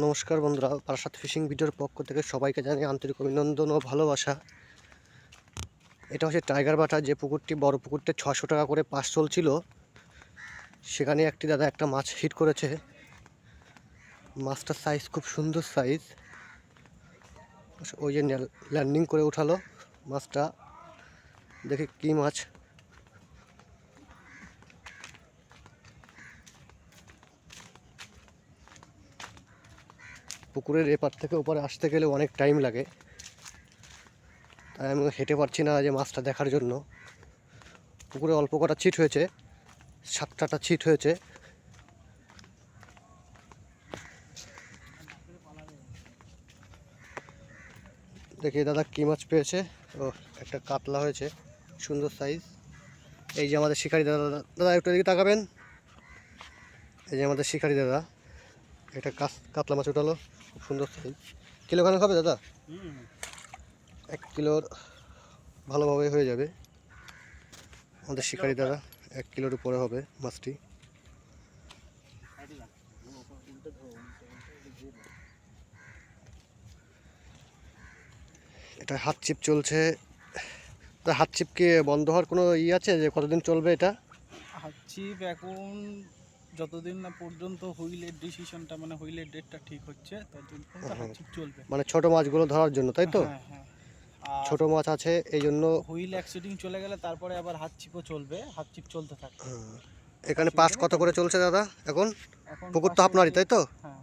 নমস্কার বন্ধুরা প্রাসাদ ফিশিং ভিডিওর পক্ষ থেকে সবাইকে জানিয়ে আন্তরিক অভিনন্দন ও ভালোবাসা। এটা হচ্ছে টাইগার বাটা, যে পুকুরটি, বড় পুকুরটা ছশো টাকা করে পাস চলছিল। সেখানে একটি দাদা একটা মাছ হিট করেছে। মাছটার সাইজ খুব সুন্দর সাইজ ওই যে ল্যান্ডিং করে উঠালো মাছটা। দেখি কী মাছ। পুকুরের এপার থেকে ওপারে আসতে গেলে অনেক টাইম লাগে। তাই আমি হেঁটে পারছি না যে মাছটা দেখার জন্য। পুকুরে অল্প কটা ছিট হয়েছে, সাতটাটা ছিট হয়েছে। দেখি দাদা কী মাছ পেয়েছে? ও, একটা কাতলা হয়েছে, সুন্দর সাইজ এই যে আমাদের শিকারি দাদা দাদা একটু এদিকে তাকাবেন। এই যে আমাদের শিকারি দাদা। এটা কাস- কাতলা মাছ উঠালো খুব সুন্দর সাইজ। কিলোখানে হবে দাদা? এক কিলোর ভালোভাবে হয়ে যাবে। আমাদের শিকারি দাদা এক কিলোর উপরে হবে মাছটি। এটা হাত চিপ চলছে। তা হাত চিপ কি বন্ধ হওয়ার কোনো ই আছে যে কতদিন চলবে এটা? হাত চিপ এখন যতদিন না পর্যন্ত হুইলের ডিসিশনটা মানে হুইলের ডেটটা ঠিক হচ্ছে ততদিন পর্যন্ত হুম। চিপ চলবে। মানে ছোট মাছগুলো ধরার জন্য তাই তো? হ্যাঁ হ্যাঁ। আর ছোট মাছ আছে এই জন্য হুইল অ্যাক্সিডিং চলে গেলে তারপরে আবার হাত চিপও চলবে হাত চিপ চলতে থাকবে হ্যাঁ। এখানে পাস কত করে চলছে দাদা এখন? পুকুর তো আপনারই তাই তো? হ্যাঁ।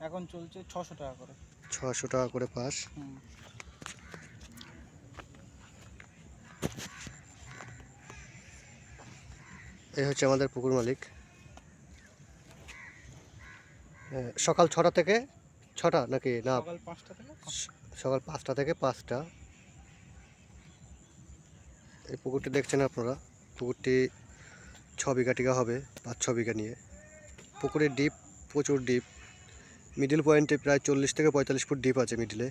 এখন চলছে ছশো টাকা করে। ছশো টাকা করে পাস। এই হচ্ছে আমাদের পুকুর মালিক। হ্যাঁ, সকাল ছটা থেকে ছটা নাকি? না সকাল পাঁচটা থেকে? পাঁচটা এই পুকুরটি দেখছেন আপনারা? পুকুরটি ছ বিঘা টিকা হবে পাঁচ ছ বিঘা নিয়ে। পুকুরের ডিপ প্রচুর ডিপ। মিডিল পয়েন্টে প্রায় চল্লিশ থেকে পঁয়তাল্লিশ ফুট ডিপ আছে মিডিলে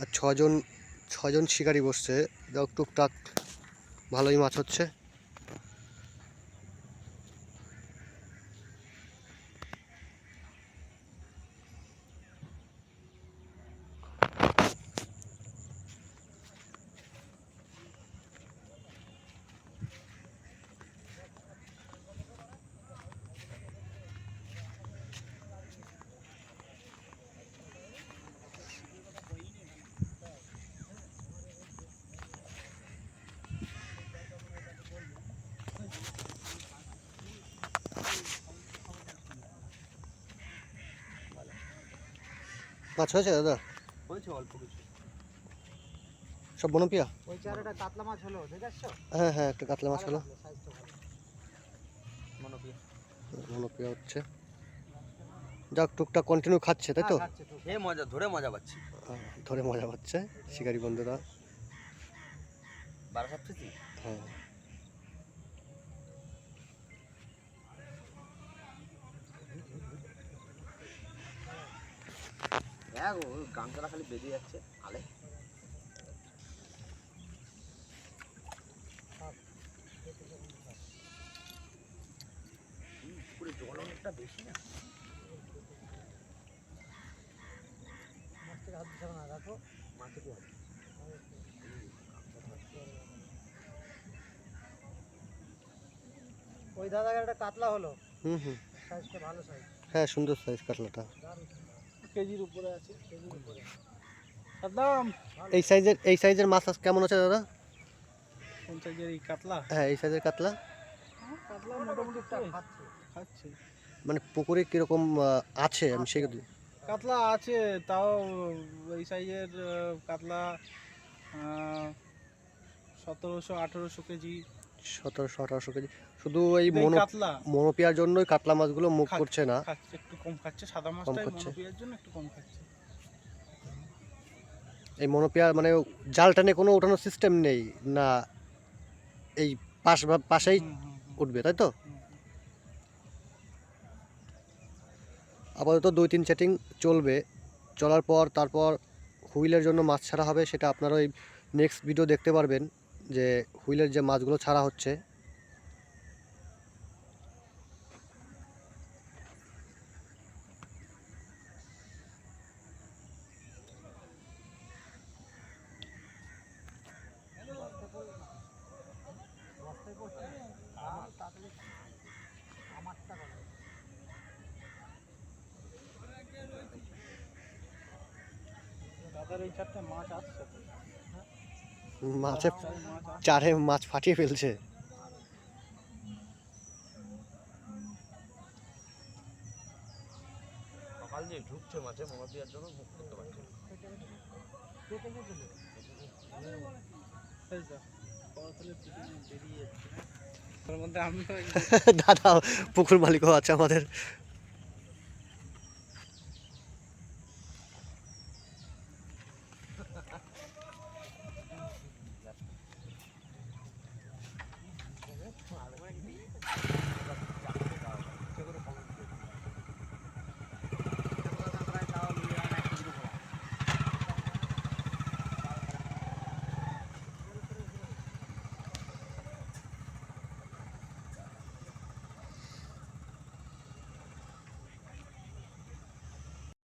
আর ছজন ছজন শিকারি বসছে। যাক টুকটাক ভালোই মাছ হচ্ছে। মাছ হয়েছে দাদা? হয়েছে অল্প কিছু। সব বনপিয়া? ওই চারাটা কাতলা মাছ হলো দেখে হ্যাঁ হ্যাঁ একটা কাতলা মাছ হলো। বনপিয়া। হচ্ছে। যাক টুকটাক কন্টিনিউ খাচ্ছে তাই তো? এ মজা ধরে মজা পাচ্ছি। হ্যাঁ, ধরে মজা পাচ্ছে শিকারি বন্ধুরা। বারো সাত কেজি হ্যাঁ। হ্যাঁ গো গামছাটা খালি বেরিয়ে যাচ্ছে আলে। পুরো জল অনেকটা বেশি না? মাছটা কি হবে? ওই দাদাকে একটা কাতলা হলো। হুম হুম। সাইজটা ভালো সাইজ হ্যাঁ সুন্দর সাইজ কাতলাটা। কেজির উপরে আছে কেজির উপরে একদম এই সাইজের এই সাইজের মাছ কেমন আছে দাদা? কোন সাইজের এই কাতলা? হ্যাঁ এই সাইজের কাতলা। কাতলা মোটামুটি খাচ্ছে। খাচ্ছে। মানে পুকুরে কীরকম আছে? আমি সেই কাতলা আছে তাও এই সাইজের কাতলা সতেরোশো আঠেরোশো কেজি। সতেরোশো আঠারোশো কেজি। শুধু এই মনো মনোপিয়ার জন্যই কাতলা মাছগুলো মুখ করছে না। একটু কম খাচ্ছে সাদা মাছটাই খাচ্ছে। জন্য একটু কম খাচ্ছে। এই মনোপিয়া মানে জাল টানে কোনো ওঠানোর সিস্টেম নেই না এই পাশ পাশেই উঠবে তাই তো। আপাতত দুই তিন সেটিং চলবে। চলার পর তারপর হুইলের জন্য মাছ ছাড়া হবে সেটা আপনারা ওই নেক্সট ভিডিও দেখতে পারবেন। যে হুইলের যে মাছগুলো ছাড়া হচ্ছে। দাদার এই চারটে মাছ আসছে। মাছে চারে মাছ ফাটিয়ে ফেলছে। ঢুকছে মাছে দেওয়ার জন্য মুখ করতে পারছে দাদা পুকুর মালিকও আছে আমাদের।